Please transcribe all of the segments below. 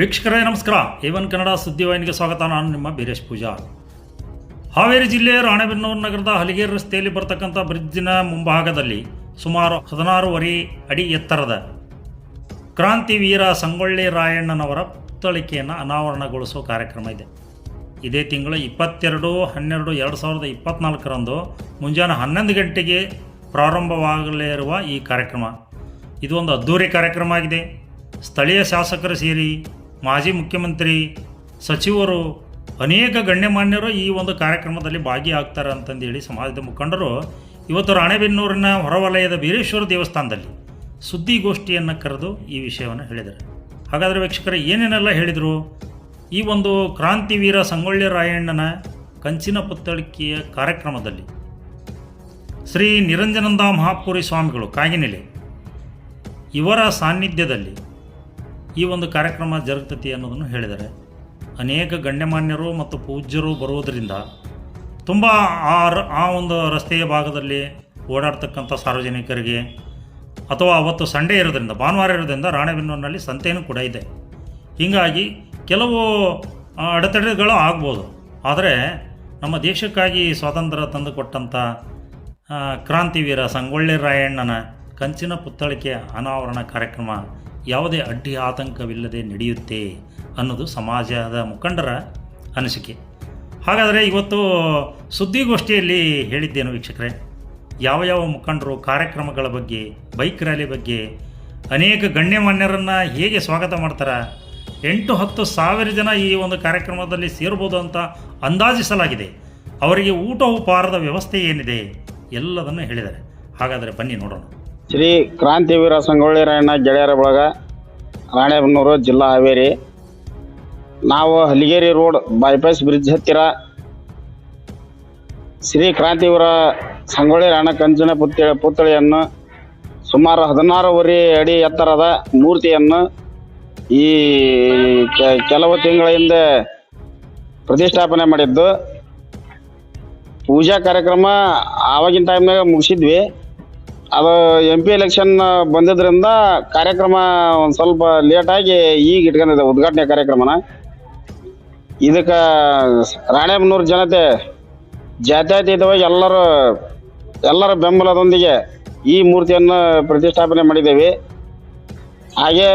ವೀಕ್ಷಕರೇ, ನಮಸ್ಕಾರ. ಏವನ್ ಕನ್ನಡ ಸುದ್ದಿವಾಹಿನಿಗೆ ಸ್ವಾಗತ. ನಾನು ನಿಮ್ಮ ಬೀರೇಶ್ ಪೂಜಾ. ಹಾವೇರಿ ಜಿಲ್ಲೆಯ ರಾಣೆಬೆನ್ನೂರು ನಗರದ ಹಲಿಗೇರಿ ರಸ್ತೆಯಲ್ಲಿ ಬರತಕ್ಕಂಥ ಬ್ರಿಡ್ಜಿನ ಮುಂಭಾಗದಲ್ಲಿ ಸುಮಾರು ಹದಿನಾರೂವರೆ ಅಡಿ ಎತ್ತರದ ಕ್ರಾಂತಿವೀರ ಸಂಗೊಳ್ಳಿ ರಾಯಣ್ಣನವರ ಪುತ್ತಳಿಕೆಯನ್ನು ಅನಾವರಣಗೊಳಿಸುವ ಕಾರ್ಯಕ್ರಮ ಇದೆ. ಇದೇ ತಿಂಗಳು ಇಪ್ಪತ್ತೆರಡು, ಹನ್ನೆರಡು, ಎರಡು ಸಾವಿರದ ಇಪ್ಪತ್ತ್ನಾಲ್ಕರಂದು ಮುಂಜಾನೆ ಹನ್ನೊಂದು ಗಂಟೆಗೆ ಪ್ರಾರಂಭವಾಗಲಿರುವ ಈ ಕಾರ್ಯಕ್ರಮ. ಇದು ಒಂದು ಅದ್ಧೂರಿ ಕಾರ್ಯಕ್ರಮ ಆಗಿದೆ. ಸ್ಥಳೀಯ ಶಾಸಕರು ಸೇರಿ ಮಾಜಿ ಮುಖ್ಯಮಂತ್ರಿ ಸಚಿವರು ಅನೇಕ ಗಣ್ಯಮಾನ್ಯರು ಈ ಒಂದು ಕಾರ್ಯಕ್ರಮದಲ್ಲಿ ಭಾಗಿಯಾಗ್ತಾರೆ ಅಂತಂದೇಳಿ ಸಮಾಜದ ಮುಖಂಡರು ಇವತ್ತು ರಾಣೆಬೆನ್ನೂರಿನ ಹೊರವಲಯದ ವೀರೇಶ್ವರ ದೇವಸ್ಥಾನದಲ್ಲಿ ಸುದ್ದಿಗೋಷ್ಠಿಯನ್ನು ಕರೆದು ಈ ವಿಷಯವನ್ನು ಹೇಳಿದರು. ಹಾಗಾದರೆ ವೀಕ್ಷಕರು, ಏನೇನೆಲ್ಲ ಹೇಳಿದರು? ಈ ಒಂದು ಕ್ರಾಂತಿವೀರ ಸಂಗೊಳ್ಳಿ ರಾಯಣ್ಣನ ಕಂಚಿನ ಪುತ್ತಳಿಕೆಯ ಕಾರ್ಯಕ್ರಮದಲ್ಲಿ ಶ್ರೀ ನಿರಂಜನಂದ ಮಹಾಪುರಿ ಸ್ವಾಮಿಗಳು, ಕಾಗಿನೆಲೆ, ಇವರ ಸಾನ್ನಿಧ್ಯದಲ್ಲಿ ಈ ಒಂದು ಕಾರ್ಯಕ್ರಮ ಜರುಗ್ತತಿ ಅನ್ನೋದನ್ನು ಹೇಳಿದ್ದಾರೆ. ಅನೇಕ ಗಣ್ಯಮಾನ್ಯರು ಮತ್ತು ಪೂಜ್ಯರು ಬರುವುದರಿಂದ ತುಂಬ ಆ ಆ ಒಂದು ರಸ್ತೆಯ ಭಾಗದಲ್ಲಿ ಓಡಾಡ್ತಕ್ಕಂಥ ಸಾರ್ವಜನಿಕರಿಗೆ ಅಥವಾ ಅವತ್ತು ಸಂಡೇ ಇರೋದ್ರಿಂದ, ಭಾನುವಾರ ಇರೋದ್ರಿಂದ ರಾಣೆಬೆನ್ನೂರಿನಲ್ಲಿ ಸಂತೆಯೂ ಕೂಡ ಇದೆ. ಹೀಗಾಗಿ ಕೆಲವು ಅಡೆತಡೆಗಳು ಆಗ್ಬೋದು. ಆದರೆ ನಮ್ಮ ದೇಶಕ್ಕಾಗಿ ಸ್ವಾತಂತ್ರ್ಯ ತಂದುಕೊಟ್ಟಂಥ ಕ್ರಾಂತಿವೀರ ಸಂಗೊಳ್ಳಿ ರಾಯಣ್ಣನ ಕಂಚಿನ ಪುತ್ತಳಿಕೆ ಅನಾವರಣ ಕಾರ್ಯಕ್ರಮ ಯಾವುದೇ ಅಡ್ಡಿ ಆತಂಕವಿಲ್ಲದೆ ನಡೆಯುತ್ತೆ ಅನ್ನೋದು ಸಮಾಜದ ಮುಖಂಡರ ಅನಿಸಿಕೆ. ಹಾಗಾದರೆ ಇವತ್ತು ಸುದ್ದಿಗೋಷ್ಠಿಯಲ್ಲಿ ಹೇಳಿದ್ದೇನು ವೀಕ್ಷಕರೇ, ಯಾವ ಯಾವ ಮುಖಂಡರು ಕಾರ್ಯಕ್ರಮಗಳ ಬಗ್ಗೆ, ಬೈಕ್ ರ್ಯಾಲಿ ಬಗ್ಗೆ, ಅನೇಕ ಗಣ್ಯಮಾನ್ಯರನ್ನು ಹೇಗೆ ಸ್ವಾಗತ ಮಾಡ್ತಾರೆ, ಎಂಟು ಹತ್ತು ಸಾವಿರ ಜನ ಈ ಒಂದು ಕಾರ್ಯಕ್ರಮದಲ್ಲಿ ಸೇರ್ಬೋದು ಅಂತ ಅಂದಾಜಿಸಲಾಗಿದೆ. ಅವರಿಗೆ ಊಟ ಉಪಹಾರದ ವ್ಯವಸ್ಥೆ ಏನಿದೆ, ಎಲ್ಲದನ್ನು ಹೇಳಿದ್ದಾರೆ. ಹಾಗಾದರೆ ಬನ್ನಿ ನೋಡೋಣ. ಶ್ರೀ ಕ್ರಾಂತಿವೀರ ಸಂಗೊಳ್ಳಿ ರಾಯಣ್ಣ ಗೆಳೆಯರ ಬಳಗ, ರಾಣೆಬೆನ್ನೂರು ಜಿಲ್ಲಾ ಹಾವೇರಿ. ನಾವು ಹಲಿಗೇರಿ ರೋಡ್ ಬೈಪಾಸ್ ಬ್ರಿಡ್ಜ್ ಹತ್ತಿರ ಶ್ರೀ ಕ್ರಾಂತಿವೀರ ಸಂಗೊಳ್ಳಿ ರಾಯಣ್ಣ ಕಂಚಿನ ಪುತ್ತಳಿ ಪುತ್ಥಳಿಯನ್ನು ಸುಮಾರು ಹದಿನಾರೂವರೆ ಅಡಿ ಎತ್ತರದ ಮೂರ್ತಿಯನ್ನು ಈ ಕೆಲವು ತಿಂಗಳ ಹಿಂದೆ ಪ್ರತಿಷ್ಠಾಪನೆ ಮಾಡಿದ್ದು. ಪೂಜಾ ಕಾರ್ಯಕ್ರಮ ಆವಾಗಿನ ಟೈಮ್ನಾಗ ಮುಗಿಸಿದ್ವಿ. ಅದು ಎಂ ಪಿ ಎಲೆಕ್ಷನ್ ಬಂದಿದ್ರಿಂದ ಕಾರ್ಯಕ್ರಮ ಒಂದು ಸ್ವಲ್ಪ ಲೇಟಾಗಿ ಈಗ ಇಟ್ಕೊಂಡಿದೆ, ಉದ್ಘಾಟನೆ ಕಾರ್ಯಕ್ರಮನ. ಇದಕ್ಕೆ ರಾಣೆಬೆನ್ನೂರು ಜನತೆ ಜಾತ್ಯತೀತವಾಗಿ ಎಲ್ಲರೂ, ಎಲ್ಲರ ಬೆಂಬಲದೊಂದಿಗೆ ಈ ಮೂರ್ತಿಯನ್ನು ಪ್ರತಿಷ್ಠಾಪನೆ ಮಾಡಿದ್ದೇವೆ. ಹಾಗೆ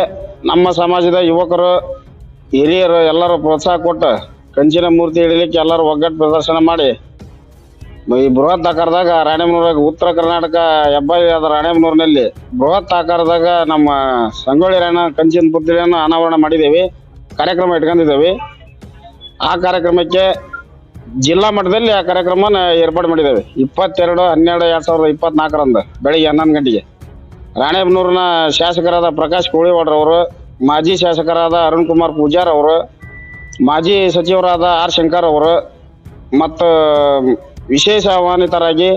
ನಮ್ಮ ಸಮಾಜದ ಯುವಕರು, ಹಿರಿಯರು ಎಲ್ಲರೂ ಪ್ರೋತ್ಸಾಹ ಕೊಟ್ಟು ಕಂಚಿನ ಮೂರ್ತಿ ಹಿಡಿಲಿಕ್ಕೆ ಎಲ್ಲರೂ ಒಗ್ಗಟ್ಟು ಪ್ರದರ್ಶನ ಮಾಡಿ ಈ ಬೃಹತ್ ಆಕಾರದಾಗ ರಾಣೆಬೆನ್ನೂರಾಗ ಉತ್ತರ ಕರ್ನಾಟಕ ಹೆಬ್ಬಾಯಿ ಆದ ರಾಣೆಬೆನ್ನೂರಿನಲ್ಲಿ ಬೃಹತ್ ಆಕಾರದಾಗ ನಮ್ಮ ಸಂಗೊಳ್ಳಿ ರಾಯಣ್ಣ ಕಂಚಿನ ಪುತ್ರಿಯನ್ನು ಅನಾವರಣ ಮಾಡಿದ್ದೇವೆ, ಕಾರ್ಯಕ್ರಮ ಇಟ್ಕೊಂಡಿದ್ದೇವೆ. ಆ ಕಾರ್ಯಕ್ರಮಕ್ಕೆ ಜಿಲ್ಲಾ ಮಟ್ಟದಲ್ಲಿ ಆ ಕಾರ್ಯಕ್ರಮನ ಏರ್ಪಾಡು ಮಾಡಿದ್ದೇವೆ. ಇಪ್ಪತ್ತೆರಡು, ಹನ್ನೆರಡು, ಎರಡು ಸಾವಿರದ ಇಪ್ಪತ್ನಾಲ್ಕರಂದು ಬೆಳಿಗ್ಗೆ ಹನ್ನೊಂದು ಗಂಟೆಗೆ. ರಾಣೆಬೆನ್ನೂರಿನ ಶಾಸಕರಾದ ಪ್ರಕಾಶ್ ಕೋಳಿವಾಡ್ರವರು ಮಾಜಿ ಶಾಸಕರಾದ ಅರುಣ್ ಕುಮಾರ್ ಪೂಜಾರ್ ಅವರು, ಮಾಜಿ ಸಚಿವರಾದ ಆರ್ ಶಂಕರ್ ಅವರು ಮತ್ತು ವಿಶೇಷ ಆಹ್ವಾನಿತರಾಗಿ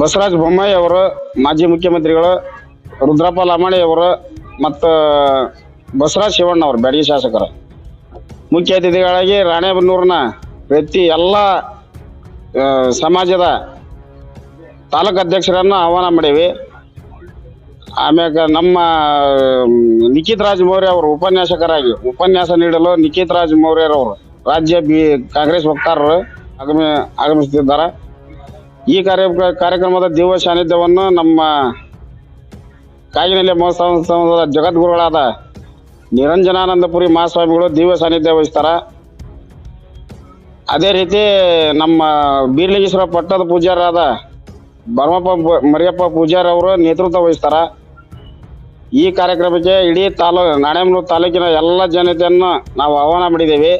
ಬಸವರಾಜ ಬೊಮ್ಮಾಯಿ ಅವರು, ಮಾಜಿ ಮುಖ್ಯಮಂತ್ರಿಗಳು ರುದ್ರಪ್ಪ ಲಮಾಣಿ ಅವರು ಮತ್ತು ಬಸವರಾಜ ಶಿವಣ್ಣ ಅವರು, ಬ್ಯಾಡಗಿ ಶಾಸಕರು. ಮುಖ್ಯ ಅತಿಥಿಗಳಾಗಿ ರಾಣೆಬೆನ್ನೂರಿನ ವ್ಯಕ್ತಿ, ಎಲ್ಲ ಸಮಾಜದ ತಾಲೂಕು ಅಧ್ಯಕ್ಷರನ್ನು ಆಹ್ವಾನ ಮಾಡೀವಿ ಆಮ್ಯಾಗ ನಮ್ಮ ನಿಖಿತ್ ರಾಜ್ ಮೌರ್ಯ ಅವರು ಉಪನ್ಯಾಸಕರಾಗಿ, ಉಪನ್ಯಾಸ ನೀಡಲು ನಿಖಿತ್ ರಾಜ್ ಮೌರ್ಯರವರು ರಾಜ್ಯ ಬಿ, ಕಾಂಗ್ರೆಸ್ ವಕ್ತಾರರು ಆಗಮಿ ಆಗಮಿಸುತ್ತಿದ್ದಾರೆ. ಈ ಕಾರ್ಯ ಕಾರ್ಯಕ್ರಮದ ದಿವ್ಯ ಸಾನ್ನಿಧ್ಯವನ್ನು ನಮ್ಮ ಕಾಗಿನೆಲೆ ಮಹೋತ್ಸವದ ಜಗದ್ಗುರುಗಳಾದ ನಿರಂಜನಾನಂದಪುರಿ ಮಹಾಸ್ವಾಮಿಗಳು ದಿವ್ಯ ಸಾನ್ನಿಧ್ಯ ವಹಿಸ್ತಾರೆ. ಅದೇ ರೀತಿ ನಮ್ಮ ಬೀರ್ಲಿಂಗೇಶ್ವರ ಪಟ್ಟದ ಪೂಜಾರಾದ ಬರ್ಮಪ್ಪ ಮರಿಯಪ್ಪ ಪೂಜಾರಿ ಅವರು ನೇತೃತ್ವ ವಹಿಸ್ತಾರೆ. ಈ ಕಾರ್ಯಕ್ರಮಕ್ಕೆ ಇಡೀ ತಾಲೂ ನಾಣೇಮೂರು ತಾಲೂಕಿನ ಎಲ್ಲ ಜನತೆಯನ್ನು ನಾವು ಆಹ್ವಾನ ಮಾಡಿದ್ದೇವೆ.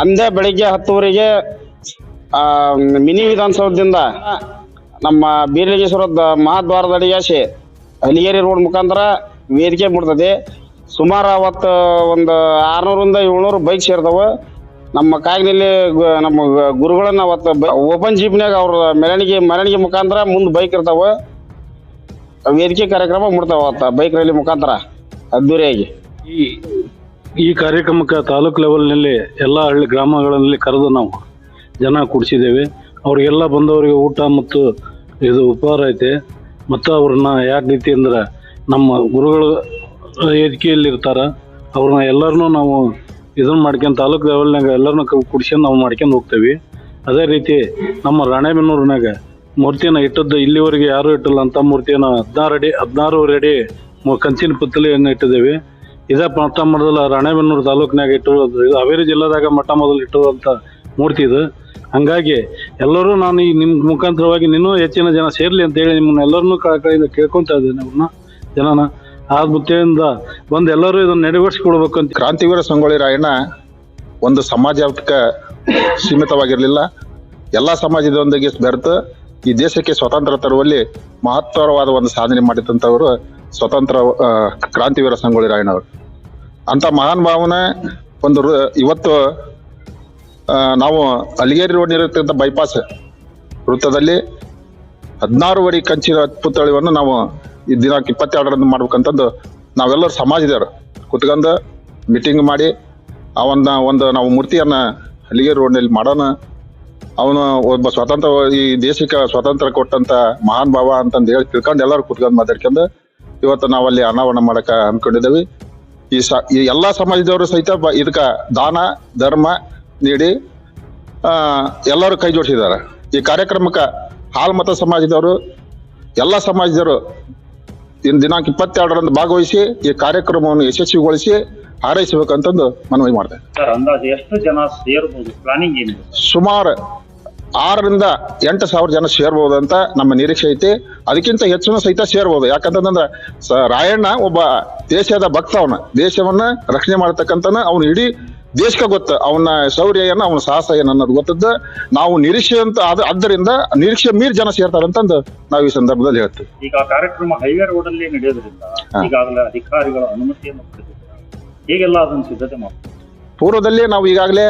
ಅಂದೇ ಬೆಳಿಗ್ಗೆ ಹತ್ತುವರೆಗೆ ಮಿನಿ ವಿಧಾನಸೌಧದಿಂದ ನಮ್ಮ ಬೀರ್ಲಿಂಗೇಶ್ವರದ ಮಹಾದ್ವಾರದಡಿಯಾಸಿ ಹಲಿಗೇರಿ ರೋಡ್ ಮುಖಾಂತರ ವೇದಿಕೆ ಮುಟ್ತದೆ. ಸುಮಾರು ಅವತ್ತು ಒಂದು ಆರ್ನೂರಿಂದ ಏಳ್ನೂರು ಬೈಕ್ ಸೇರ್ತವೆ ನಮ್ಮ ಕಾಗಿನಲ್ಲಿ ನಮ್ಮ ಗುರುಗಳನ್ನ ಅವತ್ತು ಓಪನ್ ಜೀಪ್ನಾಗ ಅವ್ರ ಮೆರವಣಿಗೆ ಮೆರವಣಿಗೆ ಮುಖಾಂತರ ಮುಂದೆ ಬೈಕ್ ಇರ್ತಾವೆ. ವೇದಿಕೆ ಕಾರ್ಯಕ್ರಮ ಮುಡ್ತಾವ ಅವತ್ತು ಬೈಕ್ ರ್ಯಾಲಿ ಮುಖಾಂತರ ಅದ್ದೂರಿಯಾಗಿ. ಈ ಈ ಕಾರ್ಯಕ್ರಮಕ್ಕೆ ತಾಲೂಕು ಲೆವೆಲ್ನಲ್ಲಿ ಎಲ್ಲ ಹಳ್ಳಿ ಗ್ರಾಮಗಳಲ್ಲಿ ಕರೆದು ನಾವು ಜನ ಕೂಡಿಸಿದ್ದೇವೆ. ಅವರಿಗೆಲ್ಲ ಬಂದವರಿಗೆ ಊಟ ಮತ್ತು ಇದು ಉಪಹಾರ ಐತೆ. ಮತ್ತು ಅವ್ರನ್ನ ಯಾವ ರೀತಿ ಅಂದ್ರೆ ನಮ್ಮ ಗುರುಗಳು ಇರ್ತಾರ, ಅವ್ರನ್ನ ಎಲ್ಲರನ್ನೂ ನಾವು ಇದನ್ನು ಮಾಡ್ಕೊಂಡು ತಾಲೂಕು ಲೆವೆಲ್ನಾಗ ಎಲ್ಲರನ್ನೂ ಕುಡ್ಸ್ಕೊಂಡು ನಾವು ಮಾಡ್ಕೊಂಡು ಹೋಗ್ತೇವೆ. ಅದೇ ರೀತಿ ನಮ್ಮ ರಾಣೆಬೆನ್ನೂರಿನಾಗ ಮೂರ್ತಿನ ಇಟ್ಟದ್ದು ಇಲ್ಲಿವರೆಗೆ ಯಾರೂ ಇಟ್ಟಿಲ್ಲ ಅಂತ ಮೂರ್ತಿಯನ್ನು ಹದಿನಾರು ಅಡಿ, ಹದಿನಾರೂವರೆ ಅಡಿ ಕಂಚಿನ ಪುತ್ತಲೆಯನ್ನು ಇಟ್ಟಿದ್ದೇವೆ. ಇದೇ ಮೊಟ್ಟ ಮೊದಲ ರಾಣೆಬೆನ್ನೂರು ತಾಲೂಕಿನಾಗ ಇಟ್ಟಿರೋದು ಇದು ಹಾವೇರಿ ಜಿಲ್ಲೆದಾಗ ಮೊಟ್ಟ ಮೊದಲು ಇಟ್ಟಿರುವಂಥ ಮೂರ್ತಿ ಇದು. ಹಂಗಾಗಿ ಎಲ್ಲರೂ ನಾನು ಈ ನಿಮ್ಮ ಮುಖಾಂತರವಾಗಿ ಇನ್ನೂ ಹೆಚ್ಚಿನ ಜನ ಸೇರಲಿ ಅಂತೇಳಿ ನಿಮ್ಮನ್ನ ಎಲ್ಲರನ್ನೂ ಕಡೆಯಿಂದ ಕೇಳ್ಕೊತಾ ಇದ್ದೇನೆ ಅವ್ರನ್ನ, ಜನನ. ಆ ಬುತ್ತಿಯಿಂದ ಬಂದು ಎಲ್ಲರೂ ಇದನ್ನು ನೆರವೇರಿಸ್ಕೊಳ್ಬೇಕು ಅಂತ. ಕ್ರಾಂತಿವೀರ ಸಂಗೊಳ್ಳಿ ರಾಯಣ್ಣ ಒಂದು ಸಮಾಜಕ್ಕೆ ಸೀಮಿತವಾಗಿರಲಿಲ್ಲ. ಎಲ್ಲ ಸಮಾಜದೊಂದಿಗೆ ಬೆರೆತು ಈ ದೇಶಕ್ಕೆ ಸ್ವಾತಂತ್ರ್ಯ ತರುವಲ್ಲಿ ಮಹತ್ತರವಾದ ಒಂದು ಸಾಧನೆ ಮಾಡಿದಂಥವರು ಸ್ವತಂತ್ರ ಕ್ರಾಂತಿವೀರ ಸಂಗೊಳ್ಳಿ ರಾಯಣ್ಣವರು. ಅಂತ ಮಹಾನ್ ಭಾವನೆ ಒಂದು ಇವತ್ತು ನಾವು ಅಲಿಗೇರಿ ರೋಡ್ ಇರತಕ್ಕಂಥ ಬೈಪಾಸ್ ವೃತ್ತದಲ್ಲಿ ಹದಿನಾರು ಅಡಿ ಕಂಚಿನ ಪುತ್ಥಳಿವನ್ನು ನಾವು ಈ ದಿನಾಂಕ ಇಪ್ಪತ್ತೆರಡರಂದು ಮಾಡ್ಬೇಕಂತಂದು ನಾವೆಲ್ಲರೂ ಸಮಾಜದವರು. ಕುತ್ಕೊಂಡು ಮೀಟಿಂಗ್ ಮಾಡಿ ಅವನ್ನ ಒಂದು ನಾವು ಮೂರ್ತಿಯನ್ನು ಅಲಿಗೇರಿ ರೋಡ್ನಲ್ಲಿ ಮಾಡೋಣ. ಅವನು ಒಬ್ಬ ಸ್ವತಂತ್ರ, ಈ ದೇಶಕ್ಕೆ ಸ್ವಾತಂತ್ರ್ಯ ಕೊಟ್ಟಂತ ಮಹಾನ್ ಭಾವ ಅಂತಂದು ಹೇಳಿ ತಿಳ್ಕೊಂಡು ಎಲ್ಲರೂ ಕುತ್ಕೊಂಡು ಮಾತಾಡ್ಕೊಂಡು ಇವತ್ತು ನಾವಲ್ಲಿ ಅನಾವರಣ ಮಾಡಕ ಅನ್ಕೊಂಡಿದ್ದೇವೆ. ಈ ಸ ಈ ಎಲ್ಲಾ ಸಮಾಜದವರು ಸಹಿತ ಬ- ಇದಕ್ಕ ದಾನ ಧರ್ಮ ನೀಡಿ ಆ, ಎಲ್ಲರೂ ಕೈ ಜೋಡಿಸಿದ್ದಾರೆ. ಈ ಕಾರ್ಯಕ್ರಮಕ್ಕೆ ಹಾಲ್ಮತ ಸಮಾಜದವರು ಎಲ್ಲ ಸಮಾಜದವರು ಇನ್ ದಿನಾಂಕ ಇಪ್ಪತ್ತೆರಡರಂದು ಭಾಗವಹಿಸಿ ಈ ಕಾರ್ಯಕ್ರಮವನ್ನು ಯಶಸ್ವಿಗೊಳಿಸಿ ಹಾರೈಸಬೇಕಂತಂದು ಮನವಿ ಮಾಡ್ತೇನೆ. ಸರ್ ಅಂದಾಜು ಎಷ್ಟು ಜನ ಸೇರ್ಬೋದು? ಪ್ಲಾನಿಂಗ್ ಏನಿದೆ? ಸುಮಾರು ಆರರಿಂದ ಎಂಟು ಸಾವಿರ ಜನ ಸೇರ್ಬೋದು ಅಂತ ನಮ್ಮ ನಿರೀಕ್ಷೆ ಐತಿ. ಅದಕ್ಕಿಂತ ಹೆಚ್ಚಿನ ಸಹಿತ ಸೇರ್ಬೋದು. ಯಾಕಂತಂದ್ರೆ ರಾಯಣ್ಣ ಒಬ್ಬ ದೇಶದ ಭಕ್ತ ಅವನ. ದೇಶವನ್ನ ರಕ್ಷಣೆ ಮಾಡತಕ್ಕಂತ ಅವನು ಇಡೀ ದೇಶಕ್ಕೆ ಗೊತ್ತು. ಅವನ ಶೌರ್ಯ ಏನ ಅವನ ಸಾಹಸ ಏನು ಅನ್ನೋದು ಗೊತ್ತದ ನಾವು ನಿರೀಕ್ಷೆ ಅಂತ ಆದ ಆದ್ದರಿಂದ ನಿರೀಕ್ಷೆ ಮೀರ್ ಜನ ಸೇರ್ತಾರಂತಂದು ನಾವು ಈ ಸಂದರ್ಭದಲ್ಲಿ ಹೇಳ್ತೀವಿ. ಈಗ ಕಾರ್ಯಕ್ರಮ ಹೈವೇ ರೋಡ್ ಅಲ್ಲಿ ನಡೆಯೋದ್ರಿಂದ. ಈಗಾಗಲೇ ಅಧಿಕಾರಿಗಳ ಅನುಮತಿಯನ್ನು ಪಡೆದಿದ್ದಾರೆ. ಹೇಗೆಲ್ಲ ಅದನ್ನು ಸಿದ್ಧತೆ ಮಾಡ್ತಾರೆ? ಪೂರ್ವದಲ್ಲಿ ನಾವು ಈಗಾಗಲೇ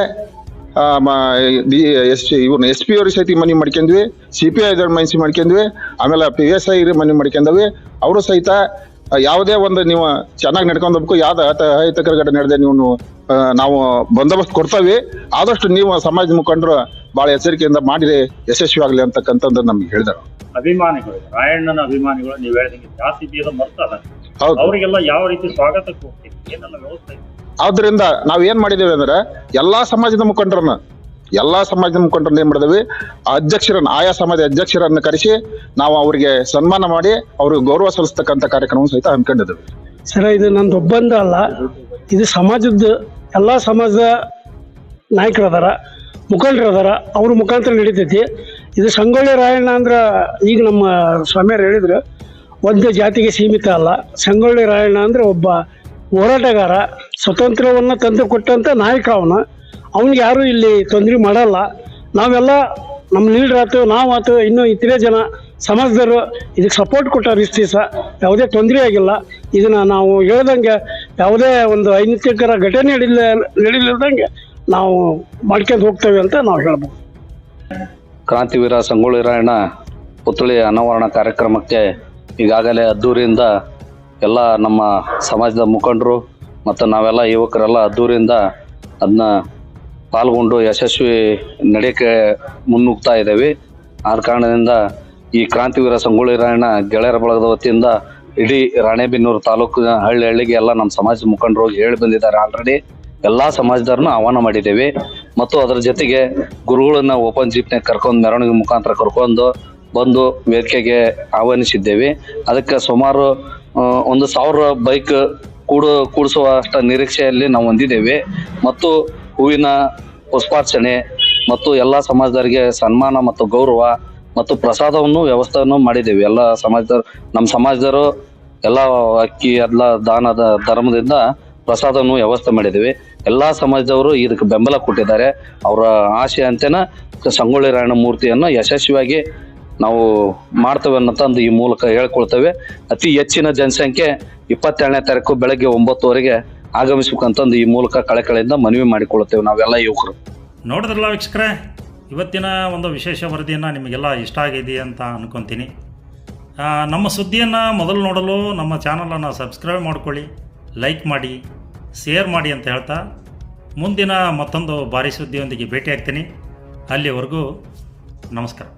ಎಸ್ ಇವ್ರನ್ನ ಎಸ್ ಪಿ ಅವ್ರ ಸಹಿತ ಮನವಿ ಮಾಡ್ಕೊಂಡ್ವಿ ಸಿ ಪಿ ಐ ಮನಸ್ಸಿ ಮಾಡ್ಕೊಂಡ್ವಿ ಆಮೇಲೆ ಪಿ ಎಸ್ ಐ ಮನವಿ ಮಾಡ್ಕೊಂಡವಿ. ಅವರು ಸಹಿತ ಯಾವುದೇ ಒಂದು ನೀವು ಚೆನ್ನಾಗಿ ನಡ್ಕೊಂಡು ಹೋಗ್ಬೇಕು ಯಾವ್ದು ಅಹಿತಕರ ಘಟನೆ ನಡೆದೇ ನೀವು ನಾವು ಬಂದೋಬಸ್ತ್ ಕೊಡ್ತೇವೆ. ಆದಷ್ಟು ನೀವು ಸಮಾಜ ಮುಖಂಡರು ಬಹಳ ಎಚ್ಚರಿಕೆಯಿಂದ ಮಾಡಿರಿ ಯಶಸ್ವಿ ಆಗಲಿ ಅಂತಕ್ಕಂಥದ್ದು ನಮ್ಗೆ ಹೇಳಿದರು. ಅಭಿಮಾನಿಗಳು ರಾಯಣ್ಣನ ಅಭಿಮಾನಿಗಳು ನೀವು ಹೇಳಿದಂಗೆ ಜಾಸ್ತಿ ಮರ್ತಾರೆ ಅವರಿಗೆಲ್ಲ ಯಾವ ರೀತಿ ಸ್ವಾಗತಕ್ಕೆ ಹೋಗ್ತೀವಿ ಏನೆಲ್ಲ ವ್ಯವಸ್ಥೆ? ಆದ್ರಿಂದ ನಾವ್ ಏನ್ ಮಾಡಿದೇವೆ ಅಂದ್ರೆ ಎಲ್ಲಾ ಸಮಾಜದ ಮುಖಂಡರನ್ನ, ಎಲ್ಲಾ ಸಮಾಜದ ಮುಖಂಡರನ್ನ ಏನ್ ಮಾಡಿದ್ವಿ? ಅಧ್ಯಕ್ಷರನ್ನ, ಆಯಾ ಸಮಾಜದ ಅಧ್ಯಕ್ಷರನ್ನ ಕರೆಸಿ ನಾವು ಅವರಿಗೆ ಸನ್ಮಾನ ಮಾಡಿ ಅವ್ರಿಗೆ ಗೌರವ ಸಲ್ಲಿಸ್ತಕ್ಕಂಥ ಕಾರ್ಯಕ್ರಮ ಸಹಿತ ಹಮ್ಮಿಕೊಂಡಿದ್ವಿ ಸರ, ಇದು ನಂದು ಒಬ್ಬಂದ ಅಲ್ಲ. ಇದು ಸಮಾಜದ ಎಲ್ಲಾ ಸಮಾಜದ ನಾಯಕರು ಅದಾರ ಮುಖಂಡರು ಅದಾರ ಅವ್ರ ಮುಖಾಂತರ ನಡೀತೈತಿ. ಇದು ಸಂಗೊಳ್ಳಿ ರಾಯಣ್ಣ ಅಂದ್ರೆ ಈಗ ನಮ್ಮ ಸ್ವಾಮಿಯವ್ರು ಹೇಳಿದ್ರು, ಒಂದು ಜಾತಿಗೆ ಸೀಮಿತ ಅಲ್ಲ. ಸಂಗೊಳ್ಳಿ ರಾಯಣ್ಣ ಅಂದ್ರೆ ಒಬ್ಬ ಹೋರಾಟಗಾರ ಸ್ವತಂತ್ರವನ್ನು ತಂದು ಕೊಟ್ಟಂಥ ನಾಯಕ ಅವನು. ಅವನಿಗೆ ಯಾರೂ ಇಲ್ಲಿ ತೊಂದರೆ ಮಾಡಲ್ಲ. ನಾವೆಲ್ಲ ನಮ್ಮ ಲೀಡರ್ ಆಯ್ತು ನಾವು ಆಯ್ತು ಇನ್ನೂ ಇತರೆ ಜನ ಸಮಾಜದವರು ಇದಕ್ಕೆ ಸಪೋರ್ಟ್ ಕೊಟ್ಟಾರೆ ಇಷ್ಟು ದಿವಸ. ಯಾವುದೇ ತೊಂದರೆ ಆಗಿಲ್ಲ. ಇದನ್ನು ನಾವು ಹೇಳ್ದಂಗೆ ಯಾವುದೇ ಒಂದು ಐನಿತ್ಯಕರ ಘಟನೆ ನಡಿಲ್ಲ, ನಡೀಲಿಲ್ದಂಗೆ ನಾವು ಮಾಡ್ಕೊಂಡು ಹೋಗ್ತೇವೆ ಅಂತ ನಾವು ಹೇಳ್ಬೋದು. ಕ್ರಾಂತಿವೀರ ಸಂಗೊಳ್ಳಿ ರಾಯಣ್ಣ ಪುತ್ಥಳಿ ಅನಾವರಣ ಕಾರ್ಯಕ್ರಮಕ್ಕೆ ಈಗಾಗಲೇ ಅದ್ದೂರಿಯಿಂದ ಎಲ್ಲ ನಮ್ಮ ಸಮಾಜದ ಮುಖಂಡರು ಮತ್ತು ನಾವೆಲ್ಲ ಯುವಕರೆಲ್ಲ ಅದ್ದೂರಿಯಿಂದ ಅದನ್ನ ಪಾಲ್ಗೊಂಡು ಯಶಸ್ವಿ ನಡೆಯಕ್ಕೆ ಮುನ್ನುಗ್ತಾ ಇದ್ದೇವೆ. ಆದ ಕಾರಣದಿಂದ ಈ ಕ್ರಾಂತಿವೀರ ಸಂಗೊಳ್ಳಿ ರಾಯಣ್ಣ ಗೆಳೆಯರ ಬಳಗದ ವತಿಯಿಂದ ಇಡೀ ರಾಣೆಬೆನ್ನೂರು ತಾಲೂಕಿನ ಹಳ್ಳಿ ಹಳ್ಳಿಗೆ ಎಲ್ಲ ನಮ್ಮ ಸಮಾಜದ ಮುಖಂಡರು ಹೇಳಿ ಬಂದಿದ್ದಾರೆ ಆಲ್ರೆಡಿ ಎಲ್ಲ ಸಮಾಜದವ್ರನ್ನ ಆಹ್ವಾನ ಮಾಡಿದ್ದೇವೆ. ಮತ್ತು ಅದರ ಜೊತೆಗೆ ಗುರುಗಳನ್ನ ಓಪನ್ ಜೀಪ್ನಾಗ ಕರ್ಕೊಂಡು ಮೆರವಣಿಗೆ ಮುಖಾಂತರ ಕರ್ಕೊಂಡು ಬಂದು ವೇದಿಕೆಗೆ ಆಹ್ವಾನಿಸಿದ್ದೇವೆ. ಅದಕ್ಕೆ ಸುಮಾರು ಒಂದು ಸಾವಿರ ಬೈಕ್ ಕೂಡ ಕೂಡಿಸುವ ನಿರೀಕ್ಷೆಯಲ್ಲಿ ನಾವು ಹೊಂದಿದ್ದೇವೆ. ಮತ್ತು ಹೂವಿನ ಪುಷ್ಪಾರ್ಚನೆ ಮತ್ತು ಎಲ್ಲ ಸಮಾಜದವರಿಗೆ ಸನ್ಮಾನ ಮತ್ತು ಗೌರವ ಮತ್ತು ಪ್ರಸಾದವನ್ನು, ವ್ಯವಸ್ಥೆಯನ್ನು ಮಾಡಿದ್ದೇವೆ. ಎಲ್ಲ ಸಮಾಜದವರು ನಮ್ಮ ಸಮಾಜದವರು ಎಲ್ಲ ಅಕ್ಕಿ ಎಲ್ಲ ದಾನದ ಧರ್ಮದಿಂದ ಪ್ರಸಾದವನ್ನು ವ್ಯವಸ್ಥೆ ಮಾಡಿದ್ದೇವೆ. ಎಲ್ಲ ಸಮಾಜದವರು ಇದಕ್ಕೆ ಬೆಂಬಲ ಕೊಟ್ಟಿದ್ದಾರೆ. ಅವರ ಆಶೆ ಅಂತೇನ ಸಂಗೊಳ್ಳಿ ರಾಯಣ್ಣ ಮೂರ್ತಿಯನ್ನು ಯಶಸ್ವಿಯಾಗಿ ನಾವು ಮಾಡ್ತೇವೆ ಅನ್ನೋಂಥದ್ದು ಈ ಮೂಲಕ ಹೇಳ್ಕೊಳ್ತೇವೆ. ಅತಿ ಹೆಚ್ಚಿನ ಜನಸಂಖ್ಯೆ ಇಪ್ಪತ್ತೆರಡನೇ ತಾರೀಕು ಬೆಳಗ್ಗೆ ಒಂಬತ್ತುವರೆಗೆ ಆಗಮಿಸ್ಬೇಕಂತಂದು ಈ ಮೂಲಕ ಕಳೆಕಳೆಯಿಂದ ಮನವಿ ಮಾಡಿಕೊಳ್ಳುತ್ತೇವೆ ನಾವೆಲ್ಲ ಯುವಕರು. ನೋಡಿದ್ರಲ್ಲ ವೀಕ್ಷಕರೇ, ಇವತ್ತಿನ ಒಂದು ವಿಶೇಷ ವರದಿಯನ್ನು ನಿಮಗೆಲ್ಲ ಇಷ್ಟ ಆಗಿದೆ ಅಂತ ಅನ್ಕೊತೀನಿ. ನಮ್ಮ ಸುದ್ದಿಯನ್ನು ಮೊದಲು ನೋಡಲು ನಮ್ಮ ಚಾನಲನ್ನು ಸಬ್ಸ್ಕ್ರೈಬ್ ಮಾಡ್ಕೊಳ್ಳಿ, ಲೈಕ್ ಮಾಡಿ, ಶೇರ್ ಮಾಡಿ ಅಂತ ಹೇಳ್ತಾ ಮುಂದಿನ ಮತ್ತೊಂದು ಭಾರಿ ಸುದ್ದಿಯೊಂದಿಗೆ ಭೇಟಿಯಾಗ್ತೀನಿ. ಅಲ್ಲಿವರೆಗೂ ನಮಸ್ಕಾರ.